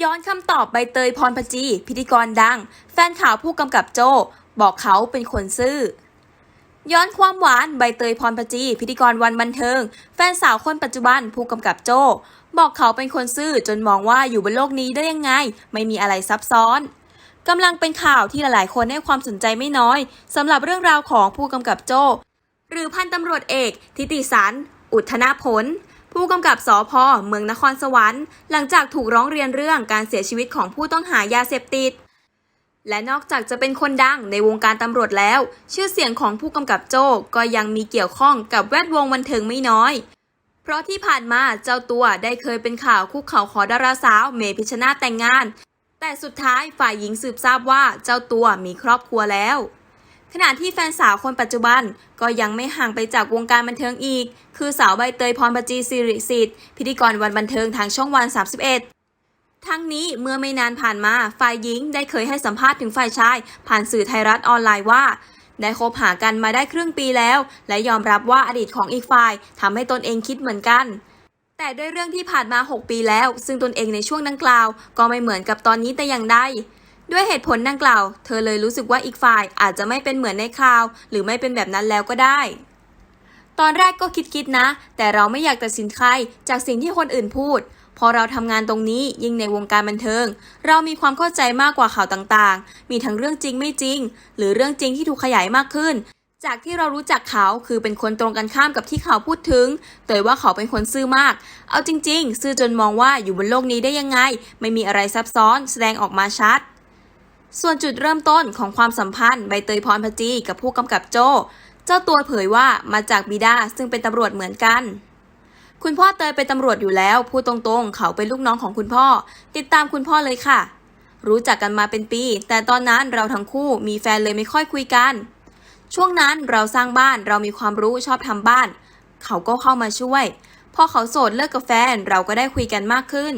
ย้อนคำตอบใบเตยพรพจี พิธีกรดัง แฟนข่าวผู้กำกับโจ บอกเขาเป็นคนซื่อ ย้อนความหวานใบเตยพรพจี พิธีกรวันบันเทิง แฟนสาวคนปัจจุบันผู้กำกับโจ บอกเขาเป็นคนซื่อจนมองว่าอยู่บนโลกนี้ได้ยังไง ไม่มีอะไรซับซ้อนกำลังเป็นข่าวที่หลายๆ คนให้ความสนใจไม่น้อยสำหรับเรื่องราวของผู้กำกับโจ หรือพันตำรวจเอก ทิติสัน อุทนาผล ผู้กำกับสอพอเมืองนครสวรรค์ หลังจากถูกร้องเรียนเรื่องการเสียชีวิตของผู้ต้องหายาเสพติด และนอกจากจะเป็นคนดังในวงการตำรวจแล้ว ชื่อเสียงของผู้กำกับโจ้ก็ยังมีเกี่ยวข้องกับแวดวงบันเทิงไม่น้อย เพราะที่ผ่านมาเจ้าตัวได้เคยเป็นข่าวคุกเข่าขอดาราสาวเมพิชนาแต่งงาน แต่สุดท้ายฝ่ายหญิงสืบทราบว่าเจ้าตัวมีครอบครัวแล้ว ขณะที่แฟนสาวคนปัจจุบันก็ยังไม่ห่างไปจากวงการบันเทิงอีก คือสาวใบเตยพรปจีสิริสิทธิ์พิธีกรวันบันเทิงทางช่องวัน 31ทั้งนี้เมื่อไม่นานผ่านมาฝ่ายหญิงได้เคยให้สัมภาษณ์ถึงฝ่ายชาย ผ่านสื่อไทยรัฐออนไลน์ว่า ได้คบหากันมาได้ครึ่งปีแล้ว และยอมรับว่าอดีตของอีกฝ่ายทำให้ตนเองคิดเหมือนกัน แต่ด้วยเรื่องที่ผ่านมา 6 ปีแล้ว ซึ่งตนเองในช่วงดังกล่าว ก็ไม่เหมือนกับตอนนี้แต่อย่างใด ด้วยเหตุผลดังกล่าว เธอเลยรู้สึกว่าอีกฝ่ายอาจจะไม่เป็นเหมือนในข่าว หรือไม่เป็นแบบนั้นแล้วก็ได้ ตอนแรกก็คิดๆนะ แต่เราไม่อยากตัดสินใครจากสิ่งที่คนอื่นพูด พอเราทำงานตรงนี้ยิ่งในวงการบันเทิง เรามีความเข้าใจมากกว่าข่าวต่างๆ มีทั้งเรื่องจริงไม่จริง หรือเรื่องจริงที่ถูกขยายมากขึ้นจากที่เรารู้จักเขาคือเป็นคนตรงกันข้ามกับที่เขาพูดถึง เตยว่าเขาเป็นคนซื่อมาก เอาจริง ๆ ซื่อจนมองว่าอยู่บนโลกนี้ได้ยังไง ไม่มีอะไรซับซ้อน แสดงออกมาชัด ส่วนจุดเริ่มต้นของความสัมพันธ์ใบเตยพรพจีกับผู้กำกับโจ้เจ้าตัวเผยว่ามาจากบิดาซึ่งเป็นตำรวจเหมือนกัน คุณพ่อเตยเป็นตำรวจอยู่แล้ว พูดตรงๆ เขาเป็นลูกน้องของคุณพ่อ ติดตามคุณพ่อเลยค่ะ รู้จักกันมาเป็นปี แต่ตอนนั้นเราทั้งคู่มีแฟนเลยไม่ค่อยคุยกัน ช่วงนั้นเราสร้างบ้านเรามีความรู้ชอบทำบ้าน เขาก็เข้ามาช่วย พอเขาโสดเลิกกับแฟนเราก็ได้คุยกันมากขึ้น